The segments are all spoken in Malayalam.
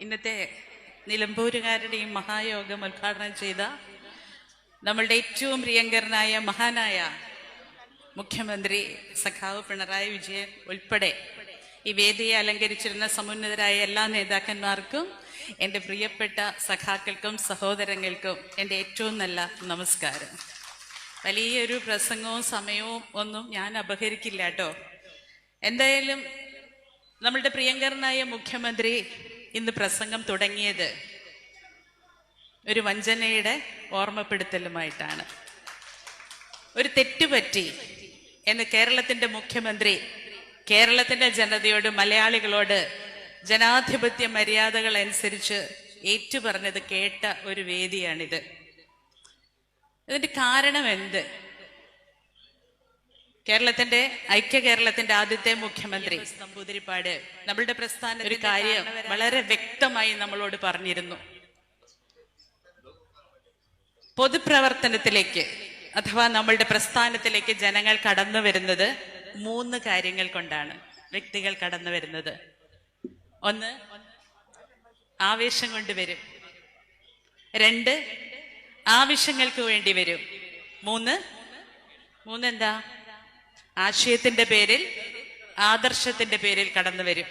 ഇന്നത്തെ നിലമ്പൂരുകാരുടെ ഈ മഹായോഗം ഉദ്ഘാടനം ചെയ്ത നമ്മളുടെ ഏറ്റവും പ്രിയങ്കരനായ മഹാനായ മുഖ്യമന്ത്രി സഖാവ് പിണറായി വിജയൻ ഉൾപ്പെടെ ഈ വേദിയെ അലങ്കരിച്ചിരുന്ന സമുന്നതരായ എല്ലാ നേതാക്കന്മാർക്കും എന്റെ പ്രിയപ്പെട്ട സഖാക്കൾക്കും സഹോദരങ്ങൾക്കും എന്റെ ഏറ്റവും നല്ല നമസ്കാരം. വലിയൊരു പ്രസംഗവും സമയവും ഒന്നും ഞാൻ അപഹരിക്കില്ല കേട്ടോ. എന്തായാലും നമ്മളുടെ പ്രിയങ്കരനായ മുഖ്യമന്ത്രി ഇന്ന് പ്രസംഗം തുടങ്ങിയത് ഒരു വഞ്ചനയുടെ ഓർമ്മപ്പെടുത്തലുമായിട്ടാണ്. ഒരു തെറ്റുപറ്റി എന്ന് കേരളത്തിന്റെ മുഖ്യമന്ത്രി കേരളത്തിന്റെ ജനതയോട് മലയാളികളോട് ജനാധിപത്യ മര്യാദകൾ അനുസരിച്ച് ഏറ്റുപറഞ്ഞത് കേട്ട ഒരു വേദിയാണിത്. ഇതിന്റെ കാരണം എന്ത്? കേരളത്തിന്റെ ഐക്യ കേരളത്തിന്റെ ആദ്യത്തെ മുഖ്യമന്ത്രി. നമ്പൂതിരിപ്പാട്. നമ്മളുടെ പ്രസ്ഥാന ഒരു കാര്യം വളരെ വ്യക്തമായി നമ്മളോട് പറഞ്ഞിരുന്നു. പൊതുപ്രവർത്തനത്തിലേക്ക് അഥവാ നമ്മളുടെ പ്രസ്ഥാനത്തിലേക്ക് ജനങ്ങൾ കടന്നു വരുന്നത് മൂന്ന് കാര്യങ്ങൾ കൊണ്ടാണ്. വ്യക്തികൾ കടന്നു വരുന്നത്. ഒന്ന് ആവേശം കൊണ്ട് വരും. രണ്ട് ആവശ്യങ്ങൾക്ക് വേണ്ടി വരും. മൂന്ന് മൂന്നെന്താ? ആശയത്തിന്റെ പേരിൽ ആദർശത്തിന്റെ പേരിൽ കടന്നു വരും.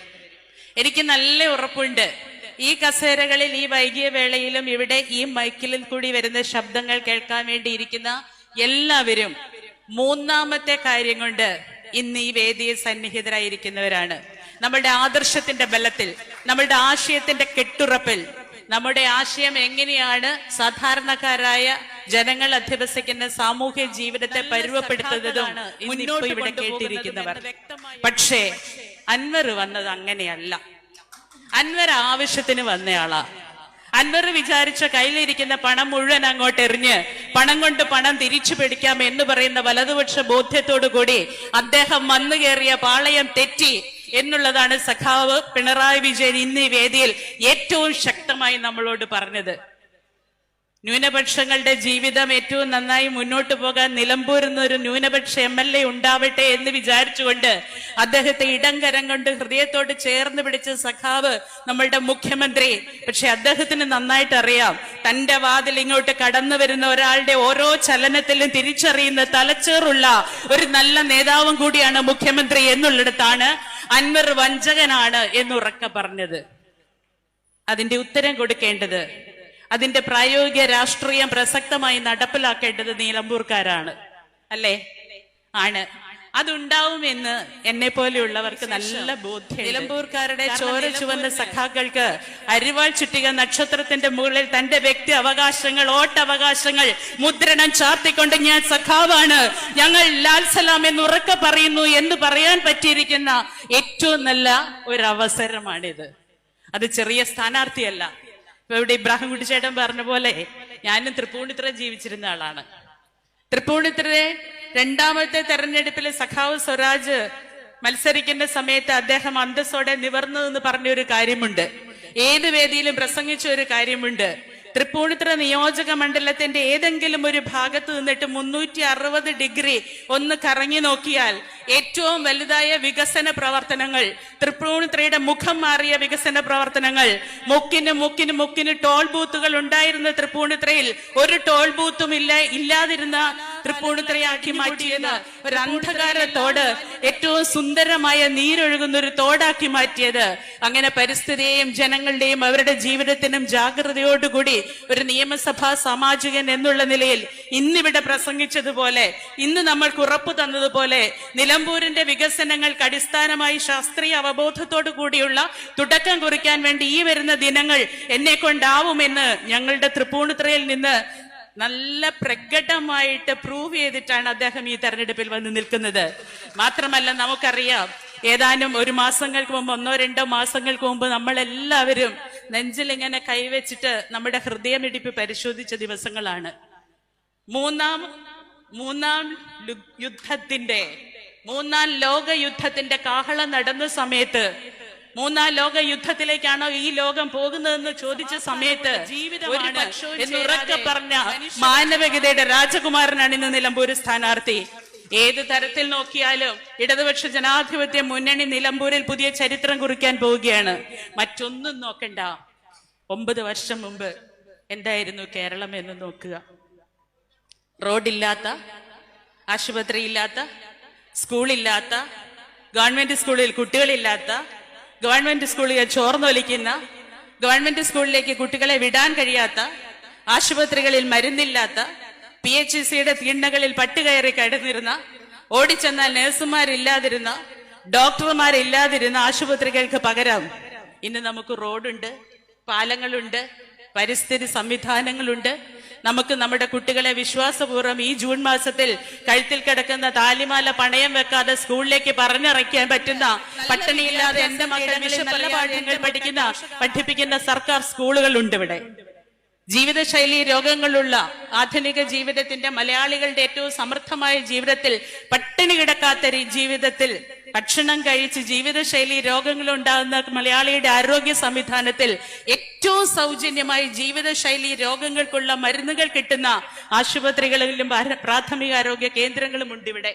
എനിക്ക് നല്ല ഉറപ്പുണ്ട്. ഈ കസേരകളിൽ ഈ വൈകിയ വേളയിലും ഇവിടെ ഈ മൈക്കിൽ കൂടി വരുന്ന ശബ്ദങ്ങൾ കേൾക്കാൻ വേണ്ടിയിരിക്കുന്ന എല്ലാവരും മൂന്നാമത്തെ കാര്യം കൊണ്ട് ഇന്ന് ഈ വേദിയിൽ സന്നിഹിതരായിരിക്കുന്നവരാണ്. നമ്മുടെ ആദർശത്തിന്റെ ബലത്തിൽ നമ്മുടെ ആശയത്തിന്റെ കെട്ടുറപ്പിൽ നമ്മുടെ ആശയം എങ്ങനെയാണ് സാധാരണക്കാരായ ജനങ്ങൾ അധ്യവസിക്കുന്ന സാമൂഹ്യ ജീവിതത്തെ പരുവപ്പെടുത്തുന്നതും മുന്നോട്ട് ഇവിടെ കേട്ടിരിക്കുന്നവർ. പക്ഷേ അൻവർ വന്നത് അങ്ങനെയല്ല. അൻവർ ആവശ്യത്തിന് വന്നയാളാ. അൻവർ വിചാരിച്ച കയ്യിലിരിക്കുന്ന പണം മുഴുവൻ അങ്ങോട്ട് എറിഞ്ഞ് പണം കൊണ്ട് പണം തിരിച്ചു പിടിക്കാം എന്ന് പറയുന്ന വലതുപക്ഷ ബോധ്യത്തോടു കൂടി അദ്ദേഹം വന്നു കയറിയ പാളയം തെറ്റി എന്നുള്ളതാണ് സഖാവ് പിണറായി വിജയൻ ഇന്ന് ഈ വേദിയിൽ ഏറ്റവും ശക്തമായി നമ്മളോട് പറഞ്ഞത്. ന്യൂനപക്ഷങ്ങളുടെ ജീവിതം ഏറ്റവും നന്നായി മുന്നോട്ട് പോകാൻ നിലമ്പൂർ എന്നൊരു ന്യൂനപക്ഷ എം എൽ എ ഉണ്ടാവട്ടെ എന്ന് വിചാരിച്ചുകൊണ്ട് അദ്ദേഹത്തെ ഇടം കരം കൊണ്ട് ഹൃദയത്തോട് ചേർന്ന് പിടിച്ച സഖാവ് നമ്മളുടെ മുഖ്യമന്ത്രി. പക്ഷെ അദ്ദേഹത്തിന് നന്നായിട്ട് അറിയാം. തന്റെ വാതിൽ ഇങ്ങോട്ട് കടന്നു വരുന്ന ഒരാളുടെ ഓരോ ചലനത്തിലും തിരിച്ചറിയുന്ന തലച്ചേറുള്ള ഒരു നല്ല നേതാവും കൂടിയാണ് മുഖ്യമന്ത്രി എന്നുള്ളിടത്താണ് അൻവർ വഞ്ചകനാണ് എന്നുറക്ക പറഞ്ഞത്. അതിന്റെ ഉത്തരം കൊടുക്കേണ്ടത് അതിന്റെ പ്രായോഗിക രാഷ്ട്രീയം പ്രസക്തമായി നടപ്പിലാക്കേണ്ടത് നീലമ്പൂർക്കാരാണ്. അല്ലേ? ആണ്. അതുണ്ടാവുമെന്ന് എന്നെ പോലെയുള്ളവർക്ക് നല്ല ബോധ്യം നിലമ്പൂർക്കാരുടെ ചോര ചുവന്ന സഖാക്കൾക്ക് അരിവാൾ ചുറ്റിക നക്ഷത്രത്തിന്റെ മുകളിൽ തന്റെ വ്യക്തി അവകാശങ്ങൾ ഓട്ടവകാശങ്ങൾ മുദ്രണം ചാർത്തിക്കൊണ്ട് ഞാൻ സഖാവാണ്. ഞങ്ങൾ ലാൽ സലാം എന്ന് ഉറക്കെ പറയുന്നു എന്ന് പറയാൻ പറ്റിയിരിക്കുന്ന ഏറ്റവും നല്ല ഒരു അവസരമാണിത് അത് ചെറിയ സ്ഥാനാർത്ഥിയല്ല. ഇപ്പൊ ഇവിടെ ഇബ്രാഹിം കുട്ടിച്ചേട്ടൻ പറഞ്ഞ പോലെ ഞാനും തൃപ്പൂണിത്തുറ ജീവിച്ചിരുന്ന ആളാണ്. തൃപ്പൂണിത്തുറയെ രണ്ടാമത്തെ തെരഞ്ഞെടുപ്പിൽ സഖാവ് സ്വരാജ് മത്സരിക്കുന്ന സമയത്ത് അദ്ദേഹം അന്തസ്സോടെ നിവർന്നു എന്ന് പറഞ്ഞ ഒരു കാര്യമുണ്ട്. ഏത് വേദിയിലും പ്രസംഗിച്ച ഒരു കാര്യമുണ്ട്. തൃപ്പൂണിത്തുറ നിയോജക മണ്ഡലത്തിന്റെ ഏതെങ്കിലും ഒരു ഭാഗത്ത് നിന്നിട്ട് മുന്നൂറ്റി അറുപത് ഡിഗ്രി ഒന്ന് കറങ്ങി നോക്കിയാൽ ഏറ്റവും വലുതായ വികസന പ്രവർത്തനങ്ങൾ തൃപ്പൂണിത്തുറയുടെ മുഖം മാറിയ വികസന പ്രവർത്തനങ്ങൾ മുക്കിന് മുക്കിന് മുക്കിന് ടോൾ ബൂത്തുകൾ ഉണ്ടായിരുന്ന തൃപ്പൂണിത്തുറയിൽ ഒരു ടോൾ ബൂത്തും ഇല്ല ഇല്ലാതിരുന്ന തൃപ്പൂണിത്തുറയാക്കി മാറ്റിയത് ഒരു അന്ധകാര തോട് ഏറ്റവും സുന്ദരമായ നീരൊഴുകുന്ന ഒരു തോടാക്കി മാറ്റിയത്. അങ്ങനെ പരിസ്ഥിതിയെയും ജനങ്ങളുടെയും അവരുടെ ജീവിതത്തിനും ജാഗ്രതയോടുകൂടി ഒരു നിയമസഭാ സാമാജികൻ എന്നുള്ള നിലയിൽ ഇന്നിവിടെ പ്രസംഗിച്ചതുപോലെ ഇന്ന് നമ്മൾക്ക് ഉറപ്പു തന്നതുപോലെ നിലമ്പൂരിന്റെ വികസനങ്ങൾക്ക് അടിസ്ഥാനമായി ശാസ്ത്രീയ അവബോധത്തോടു കൂടിയുള്ള തുടക്കം കുറിക്കാൻ വേണ്ടി ഈ വരുന്ന ദിനങ്ങൾ എന്നെ കൊണ്ടാവുമെന്ന് ഞങ്ങളുടെ തൃപ്പൂണിത്രയിൽ നിന്ന് നല്ല പ്രകടമായിട്ട് പ്രൂവ് ചെയ്തിട്ടാണ് അദ്ദേഹം ഈ തെരഞ്ഞെടുപ്പിൽ വന്ന് നിൽക്കുന്നത്. മാത്രമല്ല നമുക്കറിയാം ഏതാനും ഒരു മാസങ്ങൾക്ക് മുമ്പ് ഒന്നോ രണ്ടോ മാസങ്ങൾക്ക് മുമ്പ് നമ്മളെല്ലാവരും നെഞ്ചിൽ ഇങ്ങനെ കൈവച്ചിട്ട് നമ്മുടെ ഹൃദയമിടിപ്പ് പരിശോധിച്ച ദിവസങ്ങളാണ്. മൂന്നാം മൂന്നാം യുദ്ധത്തിന്റെ മൂന്നാം ലോക യുദ്ധത്തിന്റെ കാഹളം നടന്ന സമയത്ത് മൂന്നാം ലോക യുദ്ധത്തിലേക്കാണോ ഈ ലോകം പോകുന്നതെന്ന് ചോദിച്ച സമയത്ത് ജീവിതം പറഞ്ഞ മാനവികതയുടെ രാജകുമാരനാണ് ഇന്ന് നിലമ്പൂര് സ്ഥാനാർത്ഥി. ഏത് തരത്തിൽ നോക്കിയാലും ഇടതുപക്ഷ ജനാധിപത്യ മുന്നണി നിലമ്പൂരിൽ പുതിയ ചരിത്രം കുറിക്കാൻ പോവുകയാണ്. മറ്റൊന്നും നോക്കണ്ട. ഒമ്പത് വർഷം മുമ്പ് എന്തായിരുന്നു കേരളം എന്ന് നോക്കുക. റോഡില്ലാത്ത ആശുപത്രിയില്ലാത്ത സ്കൂളില്ലാത്ത ഗവൺമെന്റ് സ്കൂളിൽ കുട്ടികളില്ലാത്ത ഗവൺമെന്റ് സ്കൂളിൽ ചോർന്നൊലിക്കുന്ന ഗവൺമെന്റ് സ്കൂളിലേക്ക് കുട്ടികളെ വിടാൻ കഴിയാത്ത ആശുപത്രികളിൽ മരുന്നില്ലാത്ത പി എച്ച് സിയുടെ തീണ്ണകളിൽ പട്ടുകയറി കിടന്നിരുന്ന ഓടിച്ചെന്നാൽ നഴ്സുമാരില്ലാതിരുന്ന ഡോക്ടർമാരില്ലാതിരുന്ന ആശുപത്രികൾക്ക് പകരം ഇന്ന് നമുക്ക് റോഡുണ്ട് പാലങ്ങളുണ്ട് പരിസ്ഥിതി സംവിധാനങ്ങളുണ്ട് നമുക്ക് നമ്മുടെ കുട്ടികളെ വിശ്വാസപൂർവം ഈ ജൂൺ മാസത്തിൽ കഴുത്തിൽ കിടക്കുന്ന താലിമാല പണയം വെക്കാതെ സ്കൂളിലേക്ക് പറഞ്ഞിറക്കാൻ പറ്റുന്ന പട്ടിണിയില്ലാതെ എന്റെ മക്കൾ വിശപ്പല്ല പാഠങ്ങൾ പഠിക്കുന്ന പഠിപ്പിക്കുന്ന സർക്കാർ സ്കൂളുകളുണ്ട് ഇവിടെ. ജീവിതശൈലി രോഗങ്ങളുള്ള ആധുനിക ജീവിതത്തിന്റെ മലയാളികളുടെ ഏറ്റവും സമർത്ഥമായ ജീവിതത്തിൽ പട്ടിണി കിടക്കാത്ത ജീവിതത്തിൽ ഭക്ഷണം കഴിച്ച് ജീവിതശൈലി രോഗങ്ങൾ ഉണ്ടാകുന്ന മലയാളിയുടെ ആരോഗ്യ സംവിധാനത്തിൽ ഏറ്റവും സൗജന്യമായി ജീവിതശൈലി രോഗങ്ങൾക്കുള്ള മരുന്നുകൾ കിട്ടുന്ന ആശുപത്രികളിലും പ്രാഥമിക ആരോഗ്യ കേന്ദ്രങ്ങളും ഉണ്ട് ഇവിടെ.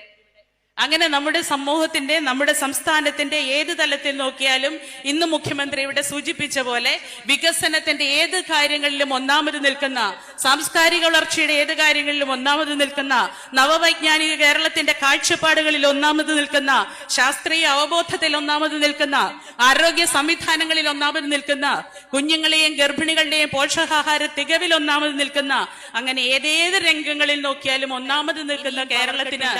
അങ്ങനെ നമ്മുടെ സമൂഹത്തിന്റെ നമ്മുടെ സംസ്ഥാനത്തിന്റെ ഏത് തലത്തിൽ നോക്കിയാലും ഇന്ന് മുഖ്യമന്ത്രി ഇവിടെ സൂചിപ്പിച്ച പോലെ വികസനത്തിന്റെ ഏത് കാര്യങ്ങളിലും ഒന്നാമത് നിൽക്കുന്ന സാംസ്കാരിക വളർച്ചയുടെ ഏത് കാര്യങ്ങളിലും ഒന്നാമത് നിൽക്കുന്ന നവവൈജ്ഞാനിക കേരളത്തിന്റെ കാഴ്ചപ്പാടുകളിൽ ഒന്നാമത് നിൽക്കുന്ന ശാസ്ത്രീയ അവബോധത്തിൽ ഒന്നാമത് നിൽക്കുന്ന ആരോഗ്യ സംവിധാനങ്ങളിൽ ഒന്നാമത് നിൽക്കുന്ന കുഞ്ഞുങ്ങളെയും ഗർഭിണികളുടെയും പോഷകാഹാര തികവിൽ ഒന്നാമത് നിൽക്കുന്ന അങ്ങനെ ഏതേത് രംഗങ്ങളിൽ നോക്കിയാലും ഒന്നാമത് നിൽക്കുന്ന കേരളത്തിന്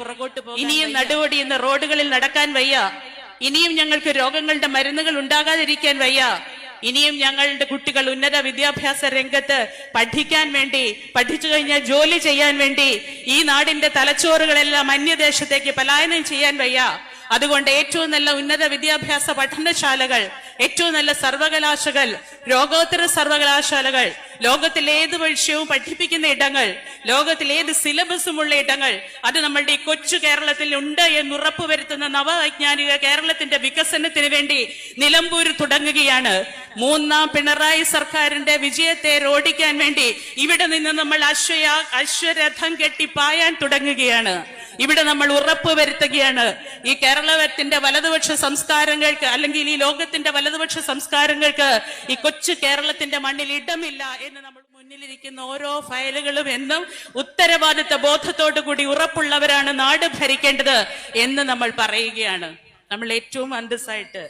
പുറകോട്ട് ഇനിയും നടുവടി എന്ന റോഡുകളിൽ നടക്കാൻ വയ്യ. ഇനിയും ഞങ്ങൾക്ക് രോഗങ്ങളുടെ മരുന്നുകൾ ഉണ്ടാകാതിരിക്കാൻ വയ്യ. ഇനിയും ഞങ്ങളുടെ കുട്ടികൾ ഉന്നത വിദ്യാഭ്യാസ രംഗത്ത് പഠിക്കാൻ വേണ്ടി പഠിച്ചു കഴിഞ്ഞാൽ ജോലി ചെയ്യാൻ വേണ്ടി ഈ നാടിന്റെ തലച്ചോറുകളെല്ലാം അന്യദേശത്തേക്ക് പലായനം ചെയ്യാൻ വയ്യ. അതുകൊണ്ട് ഏറ്റവും നല്ല ഉന്നത വിദ്യാഭ്യാസ പഠനശാലകൾ ഏറ്റവും നല്ല സർവകലാശകൾ രോഗോത്തര സർവകലാശാലകൾ ലോകത്തിൽ ഏത് വിഷയവും പഠിപ്പിക്കുന്ന ഇടങ്ങൾ ലോകത്തിൽ ഏത് സിലബസുമുള്ള ഇടങ്ങൾ അത് നമ്മളുടെ ഈ കൊച്ചു കേരളത്തിൽ ഉണ്ട് എന്ന് ഉറപ്പുവരുത്തുന്ന നവവൈജ്ഞാനിക കേരളത്തിന്റെ വികസനത്തിന് വേണ്ടി നിലമ്പൂർ തുടങ്ങുകയാണ്. മൂന്നാം പിണറായി സർക്കാരിന്റെ വിജയത്തെ റോഡിക്കാൻ വേണ്ടി ഇവിടെ നിന്ന് നമ്മൾ അശ്വയ അശ്വരഥം കെട്ടി പായാൻ തുടങ്ങുകയാണ്. ഇവിടെ നമ്മൾ ഉറപ്പ് വരുത്തുകയാണ്. ഈ കേരളത്തിന്റെ വലതുപക്ഷ സംസ്കാരങ്ങൾക്ക് അല്ലെങ്കിൽ ഈ ലോകത്തിന്റെ വലതുപക്ഷ സംസ്കാരങ്ങൾക്ക് ഈ കൊച്ചു കേരളത്തിന്റെ മണ്ണിൽ ഇടമില്ല എന്ന് നമ്മൾ മുന്നിലിരിക്കുന്ന ഓരോ ഫയലുകളും എന്നും ഉത്തരവാദിത്ത ബോധത്തോടു കൂടി ഉറപ്പുള്ളവരാണ് നാട് ഭരിക്കേണ്ടത് എന്ന് നമ്മൾ പറയുകയാണ്. നമ്മൾ ഏറ്റവും അന്തസ്സായിട്ട്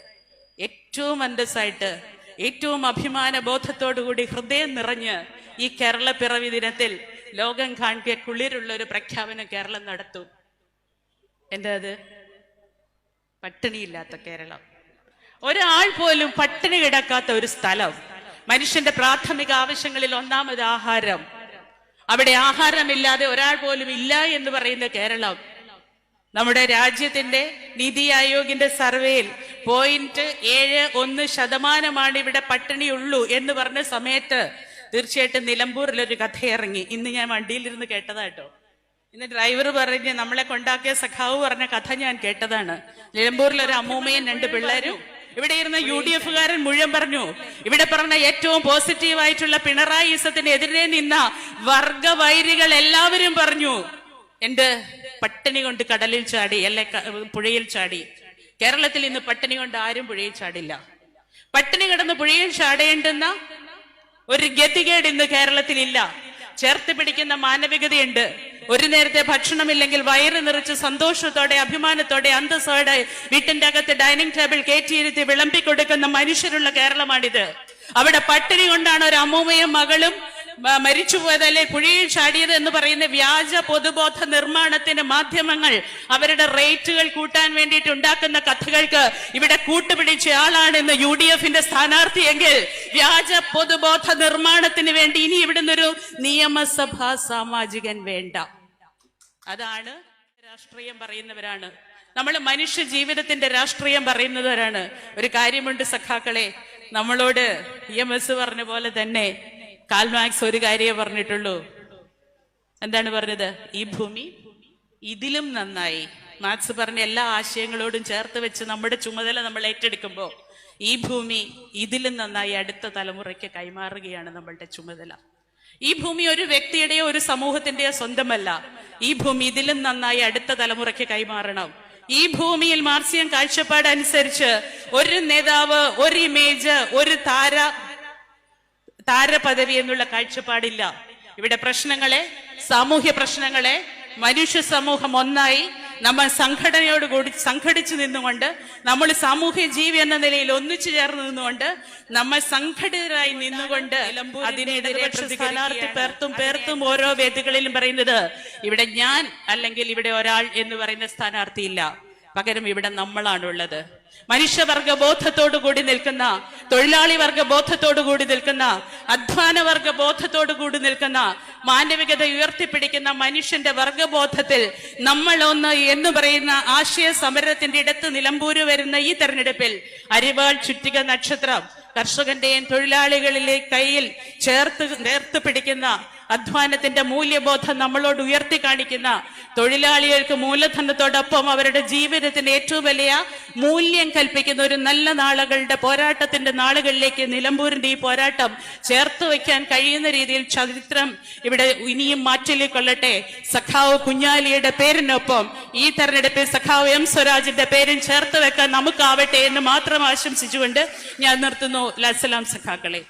ഏറ്റവും അന്തസ്സായിട്ട് ഏറ്റവും അഭിമാന ബോധത്തോടു കൂടി ഹൃദയം നിറഞ്ഞ് ഈ കേരള പിറവി ദിനത്തിൽ ലോകം കാണിക്കുള്ളിലുള്ള കുളിരുള്ള ഒരു പ്രഖ്യാപനം കേരളം നടത്തും. എന്താ അത്? പട്ടിണിയില്ലാത്ത കേരളം. ഒരാൾ പോലും പട്ടിണി കിടക്കാത്ത ഒരു സ്ഥലം. മനുഷ്യന്റെ പ്രാഥമിക ആവശ്യങ്ങളിൽ ഒന്നാമത് ആഹാരം. അവിടെ ആഹാരമില്ലാതെ ഒരാൾ പോലും ഇല്ല എന്ന് പറയുന്ന കേരളം. നമ്മുടെ രാജ്യത്തിന്റെ നീതി ആയോഗിന്റെ സർവേയിൽ പോയിന്റ് ഏഴ് ഒന്ന് ശതമാനമാണ് ഇവിടെ പട്ടിണിയുള്ളൂ എന്ന് പറഞ്ഞ സമയത്ത് തീർച്ചയായിട്ടും നിലമ്പൂരിൽ ഒരു കഥ ഇറങ്ങി ഇന്ന് ഞാൻ വണ്ടിയിലിരുന്ന് കേട്ടതാട്ടോ ഇന്ന് ഡ്രൈവർ പറഞ്ഞ് നമ്മളെ കൊണ്ടാക്കിയ സഖാവ് പറഞ്ഞ കഥ ഞാൻ കേട്ടതാണ്. നിലമ്പൂരിൽ ഒരു അമ്മൂമ്മയും രണ്ട് പിള്ളേരും. ഇവിടെ ഇരുന്ന യു ഡി എഫുകാരൻ മുഴുവൻ പറഞ്ഞു ഇവിടെ പറഞ്ഞ ഏറ്റവും പോസിറ്റീവ് ആയിട്ടുള്ള പിണറായി എതിരെ നിന്ന വർഗവൈരികൾ എല്ലാവരും പറഞ്ഞു. എന്ത്? പട്ടിണി കൊണ്ട് കടലിൽ ചാടി അല്ലെ പുഴയിൽ ചാടി. കേരളത്തിൽ ഇന്ന് പട്ടിണി കൊണ്ട് ആരും പുഴയിൽ ചാടില്ല. പട്ടിണി കിടന്ന് പുഴയിൽ ചാടേണ്ടുന്ന ഒരു ഗതികേട് ഇന്ന് കേരളത്തിൽ ഇല്ല ചേർത്ത് പിടിക്കുന്ന മാനവികതയുണ്ട്. ഒരു നേരത്തെ ഭക്ഷണമില്ലെങ്കിൽ വയറ് നിറച്ച് സന്തോഷത്തോടെ അഭിമാനത്തോടെ അന്തസ്സോടെ വീട്ടിന്റെ അകത്ത് ഡൈനിങ് ടേബിൾ കയറ്റിയിരുത്തി വിളമ്പിക്കൊടുക്കുന്ന മനുഷ്യരുള്ള കേരളമാണിത്. അവിടെ പട്ടിണി കൊണ്ടാണ് ഒരു അമ്മൂമ്മയും മകളും മരിച്ചുപോയത് മരിച്ചുപോയതല്ലേ പുഴയിൽ ചാടിയത് എന്ന് പറയുന്ന വ്യാജ പൊതുബോധ നിർമ്മാണത്തിന് മാധ്യമങ്ങൾ അവരുടെ റേറ്റുകൾ കൂട്ടാൻ വേണ്ടിയിട്ട് ഉണ്ടാക്കുന്ന കഥകൾക്ക് ഇവിടെ കൂട്ടുപിടിച്ച ആളാണെന്ന് യു ഡി എഫിന്റെ സ്ഥാനാർത്ഥിയെങ്കിൽ വ്യാജ പൊതുബോധ നിർമ്മാണത്തിന് വേണ്ടി ഇനി ഇവിടുന്ന് ഒരു നിയമസഭാ സാമാജികൻ വേണ്ട. അതാണ് രാഷ്ട്രീയം പറയുന്നവരാണ്. നമ്മൾ മനുഷ്യ ജീവിതത്തിന്റെ രാഷ്ട്രീയം പറയുന്നവരാണ്. ഒരു കാര്യമുണ്ട് സഖാക്കളെ നമ്മളോട് ഇ എം എസ് പറഞ്ഞ പോലെ തന്നെ കാൽമാക്സ് ഒരു കാര്യമേ പറഞ്ഞിട്ടുള്ളൂ. എന്താണ് പറഞ്ഞത്? ഈ ഭൂമി ഇതിലും നന്നായി. മാത്സ് പറഞ്ഞ എല്ലാ ആശയങ്ങളോടും ചേർത്ത് വെച്ച് നമ്മുടെ ചുമതല നമ്മൾ ഏറ്റെടുക്കുമ്പോൾ ഈ ഭൂമി ഇതിലും നന്നായി അടുത്ത തലമുറയ്ക്ക് കൈമാറുകയാണ് നമ്മളുടെ ചുമതല. ഈ ഭൂമി ഒരു വ്യക്തിയുടെയോ ഒരു സമൂഹത്തിന്റെയോ സ്വന്തമല്ല. ഈ ഭൂമി ഇതിലും നന്നായി അടുത്ത തലമുറയ്ക്ക് കൈമാറണം. ഈ ഭൂമിയിൽ മാർസിയം കാഴ്ചപ്പാട് അനുസരിച്ച് ഒരു നേതാവ് ഒരു ഇമേജ് ഒരു താര താരപദവി എന്നുള്ള കാഴ്ചപ്പാടില്ല. ഇവിടെ പ്രശ്നങ്ങളെ സാമൂഹ്യ പ്രശ്നങ്ങളെ മനുഷ്യ സമൂഹം ഒന്നായി നമ്മൾ സംഘടനയോട് കൂടി സംഘടിച്ചു നിന്നുകൊണ്ട് നമ്മൾ സാമൂഹ്യ ജീവി എന്ന നിലയിൽ ഒന്നിച്ചു ചേർന്ന് നിന്നുകൊണ്ട് നമ്മൾ സംഘടിതരായി നിന്നുകൊണ്ട് അതിനെതിരെ സ്ഥാനാർത്ഥി പേർത്തും പേർത്തും ഓരോ വേദികളിലും പറയുന്നത് ഇവിടെ ഞാൻ അല്ലെങ്കിൽ ഇവിടെ ഒരാൾ എന്ന് പറയുന്ന സ്ഥാനാർത്ഥിയില്ല. പകരം ഇവിടെ നമ്മളാണുള്ളത്. മനുഷ്യവർഗ ബോധത്തോടു കൂടി നിൽക്കുന്ന തൊഴിലാളി വർഗ ബോധത്തോടു കൂടി നിൽക്കുന്ന അധ്വാന വർഗ ബോധത്തോടു കൂടി നിൽക്കുന്ന മാനവികത ഉയർത്തിപ്പിടിക്കുന്ന മനുഷ്യന്റെ വർഗബോധത്തിൽ നമ്മൾ ഒന്ന് എന്ന് പറയുന്ന ആശയ സമരത്തിന്റെ ഇടത്ത് നിലമ്പൂര് വരുന്ന ഈ തെരഞ്ഞെടുപ്പിൽ അരിവാൾ ചുറ്റിക നക്ഷത്രം കർഷകന്റെയും തൊഴിലാളികളിലെ കയ്യിൽ ചേർത്ത് നേർത്ത് പിടിക്കുന്ന അധ്വാനത്തിന്റെ മൂല്യബോധം നമ്മളോട് ഉയർത്തി കാണിക്കുന്ന തൊഴിലാളികൾക്ക് മൂലധനത്തോടൊപ്പം അവരുടെ ജീവിതത്തിന്റെ ഏറ്റവും വലിയ മൂല്യം കൽപ്പിക്കുന്ന ഒരു നല്ല നാളുകളുടെ പോരാട്ടത്തിന്റെ നാളുകളിലേക്ക് നിലമ്പൂരിന്റെ ഈ പോരാട്ടം ചേർത്ത് വയ്ക്കാൻ കഴിയുന്ന രീതിയിൽ ചരിത്രം ഇവിടെ ഇനിയും മാറ്റിലേക്കൊള്ളട്ടെ സഖാവ് കുഞ്ഞാലിയുടെ പേരിനൊപ്പം ഈ തെരഞ്ഞെടുപ്പിൽ സഖാവ് എം സ്വരാജിന്റെ പേരും ചേർത്ത് വെക്കാൻ നമുക്കാവട്ടെ എന്ന് മാത്രം ആശംസിച്ചുകൊണ്ട് ഞാൻ നിർത്തുന്നു. ലസലാം സഖാക്കളെ.